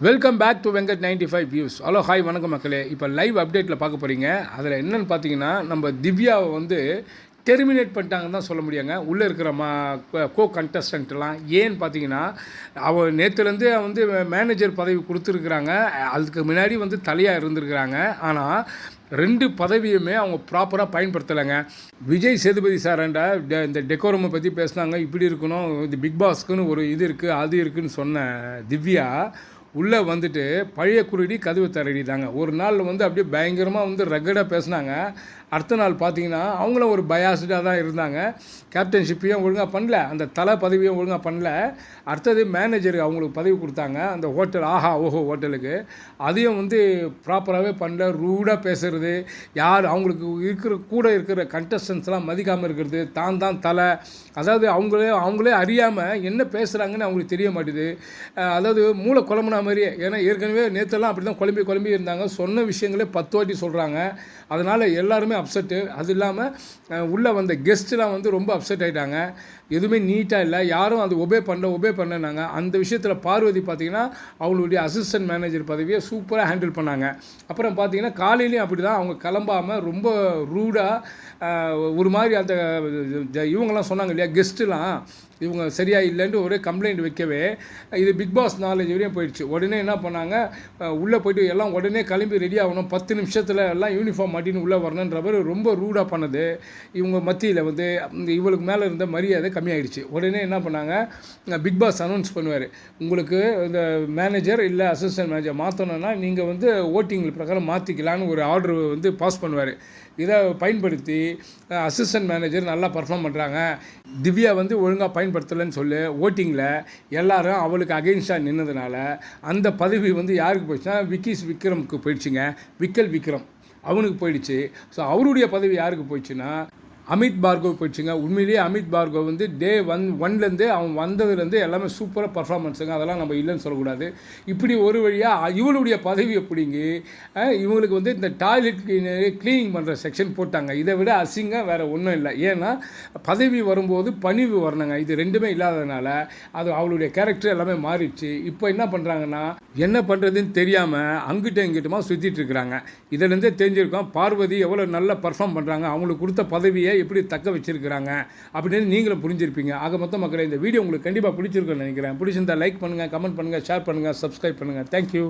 Welcome back to Venkat ninety five views hello hi வணக்கம் மக்களே. இப்போ லைவ் அப்டேட்டில் பார்க்க போகிறீங்க அதில் என்னென்னு பார்த்தீங்கன்னா நம்ம திவ்யாவை வந்து டெர்மினேட் பண்ணிட்டாங்கன்னு தான் சொல்ல முடியாங்க. உள்ளே இருக்கிற மா கோ கண்டஸ்டண்ட்லாம் ஏன்னு பார்த்தீங்கன்னா அவ நேற்றுலேருந்து வந்து மேனேஜர் பதவி கொடுத்துருக்குறாங்க. அதுக்கு முன்னாடி வந்து தலையாக இருந்திருக்கிறாங்க. ஆனால் ரெண்டு பதவியுமே அவங்க ப்ராப்பராக பயன்படுத்தலைங்க. விஜய் சேதுபதி சாரண்ட டெ- இந்த டெக்கோரமை பற்றி பேசுனாங்க. இப்படி இருக்கணும் இது பிக் பாஸ்க்குன்னு ஒரு இது இருக்குது அது இருக்குன்னு சொன்ன திவ்யா உள்ளே வந்துட்டு பழைய குருடி கதவு தரடி தாங்க ஒரு நாள் வந்து அப்படியே பயங்கரமாக வந்து ரகடாக பேசுனாங்க. அடுத்த நாள் பார்த்தீங்கன்னா அவங்களும் ஒரு பயாஸ்டாக தான் இருந்தாங்க. கேப்டன்ஷிப்பையும் ஒழுங்காக பண்ணல. அந்த தலை பதவியும் ஒழுங்காக பண்ணல. அடுத்தது மேனேஜர் அவங்களுக்கு பதவி கொடுத்தாங்க. அந்த ஹோட்டல் ஆஹா ஓஹோ ஹோட்டலுக்கு அதையும் வந்து ப்ராப்பராகவே பண்ணல. ரூடாக பேசுகிறது யார் அவங்களுக்கு இருக்கிற கூட இருக்கிற கண்டஸ்டன்ஸ்லாம் மதிக்காமல் இருக்கிறது. தான் தான் தலை. அதாவது அவங்களே அவங்களே அறியாமல் என்ன பேசுகிறாங்கன்னு அவங்களுக்கு தெரிய மாட்டேது. அதாவது மூளை குழம்புனா மாதிரியே. ஏன்னா ஏற்கனவே நேற்றெல்லாம் அப்படி தான் குழம்பி குழம்பி இருந்தாங்க. சொன்ன விஷயங்களே பத்து வாட்டி சொல்கிறாங்க அதனால் எல்லாருமே அப்செட்டு அது இல்லாமல் உள்ளே வந்த கெஸ்ட்லாம் வந்து ரொம்ப அப்செட் ஆகிட்டாங்க எதுவுமே நீட்டாக இல்லை. யாரும் அது ஒபே பண்ணல ஒபே பண்ணனாங்க அந்த விஷயத்தில் பார்வதி பார்த்தீங்கன்னா அவங்களுடைய அசிஸ்டன்ட் மேனேஜர் பதவியை சூப்பராக ஹேண்டில் பண்ணாங்க. அப்புறம் பார்த்திங்கன்னா காலையிலையும் அப்படி தான் அவங்க கிளம்பாமல் ரொம்ப ரூடாக ஒரு மாதிரி அந்த இவங்கெல்லாம் சொன்னாங்க இல்லையா கெஸ்ட்டுலாம் இவங்க சரியாக இல்லைன்ட்டு ஒரே கம்ப்ளைண்ட் வைக்கவே இது பிக் பாஸ் நாலேஜ் வரையும் போயிடுச்சு. உடனே என்ன பண்ணாங்க? உள்ளே போயிட்டு எல்லாம் உடனே கிளம்பி ரெடி ஆகணும். பத்து நிமிஷத்தில் எல்லாம் யூனிஃபார்ம் மாட்டின்னு உள்ளே வரணுன்றவர் ரொம்ப ரூடாக பண்ணது. இவங்க மத்தியில் வந்து இவளுக்கு மேலே இருந்த மரியாதை கம்மியாயிடுச்சு. உடனே என்ன பண்ணாங்க? பிக் பாஸ் அனௌன்ஸ் பண்ணுவார். உங்களுக்கு இந்த மேனேஜர் இல்லை அசிஸ்டன்ட் மேனேஜர் மாற்றணும்னா நீங்கள் வந்து ஓட்டிங் பிரகாரம் மாற்றிக்கலான்னு ஒரு ஆர்டர் வந்து பாஸ் பண்ணுவார். இதை பயன்படுத்தி அசிஸ்டன்ட் மேனேஜர் நல்லா பர்ஃபார்ம் பண்ணுறாங்க திவ்யா வந்து ஒழுங்காக பயன்படுத்தலைன்னு சொல்லி ஓட்டிங்கில் எல்லாரும் அவளுக்கு அகெயின்ஸ்டாக நின்னதுனால அந்த பதவி வந்து யாருக்கு போயிடுச்சுன்னா விக்கிஸ் விக்ரமுக்கு போயிடுச்சுங்க. விக்கல் விக்ரம். அவனுக்கு போயிடுச்சு. ஸோ அவருடைய பதவி யாருக்கு போயிடுச்சுன்னா அமித் பார்கவ் போயிடுச்சுங்க. உண்மையிலேயே அமித் பார்கவ் வந்து டே ஒன் ஒன்லேருந்து அவன் வந்ததுலேருந்து எல்லாமே சூப்பராக பர்ஃபார்மன்ஸுங்க அதெல்லாம் நம்ம இல்லைன்னு சொல்லக்கூடாது. இப்படி ஒரு வழியாக இவளுடைய பதவியை பிடிங்கி இவங்களுக்கு வந்து இந்த டாய்லெட் க்ளீனிங் பண்ணுற செக்ஷன் போட்டாங்க. இதை விட அசிங்கம் வேறு ஒன்றும் இல்லை. ஏன்னா பதவி வரும்போது பணிவு வரணுங்க. இது ரெண்டுமே இல்லாததுனால அது அவளுடைய கேரக்டர் எல்லாமே மாறிடுச்சு. இப்போ என்ன பண்ணுறாங்கன்னா என்ன பண்ணுறதுன்னு தெரியாமல் அங்கிட்ட இங்கிட்டமா சுற்றிட்டு இருக்கிறாங்க. இதுலேருந்தே தெரிஞ்சிருக்கோம் பார்வதி எவ்வளோ நல்லா பர்ஃபார்ம் பண்ணுறாங்க அவங்களுக்கு கொடுத்த பதவியை எப்படி தக்க வச்சிருக்கிறாங்க அப்படின்னு நீங்களும் புரிஞ்சிருப்பீங்க. ஆக மொத்த மக்களை இந்த வீடியோ உங்களுக்கு கண்டிப்பாக பிடிச்சிருக்குன்னு நினைக்கிறேன். பிடிச்சிருந்தா லைக் பண்ணுங்கள் கமெண்ட் பண்ணுங்கள் ஷேர் பண்ணுங்கள் சப்ஸ்கிரைப் பண்ணுங்கள் தேங்க்யூ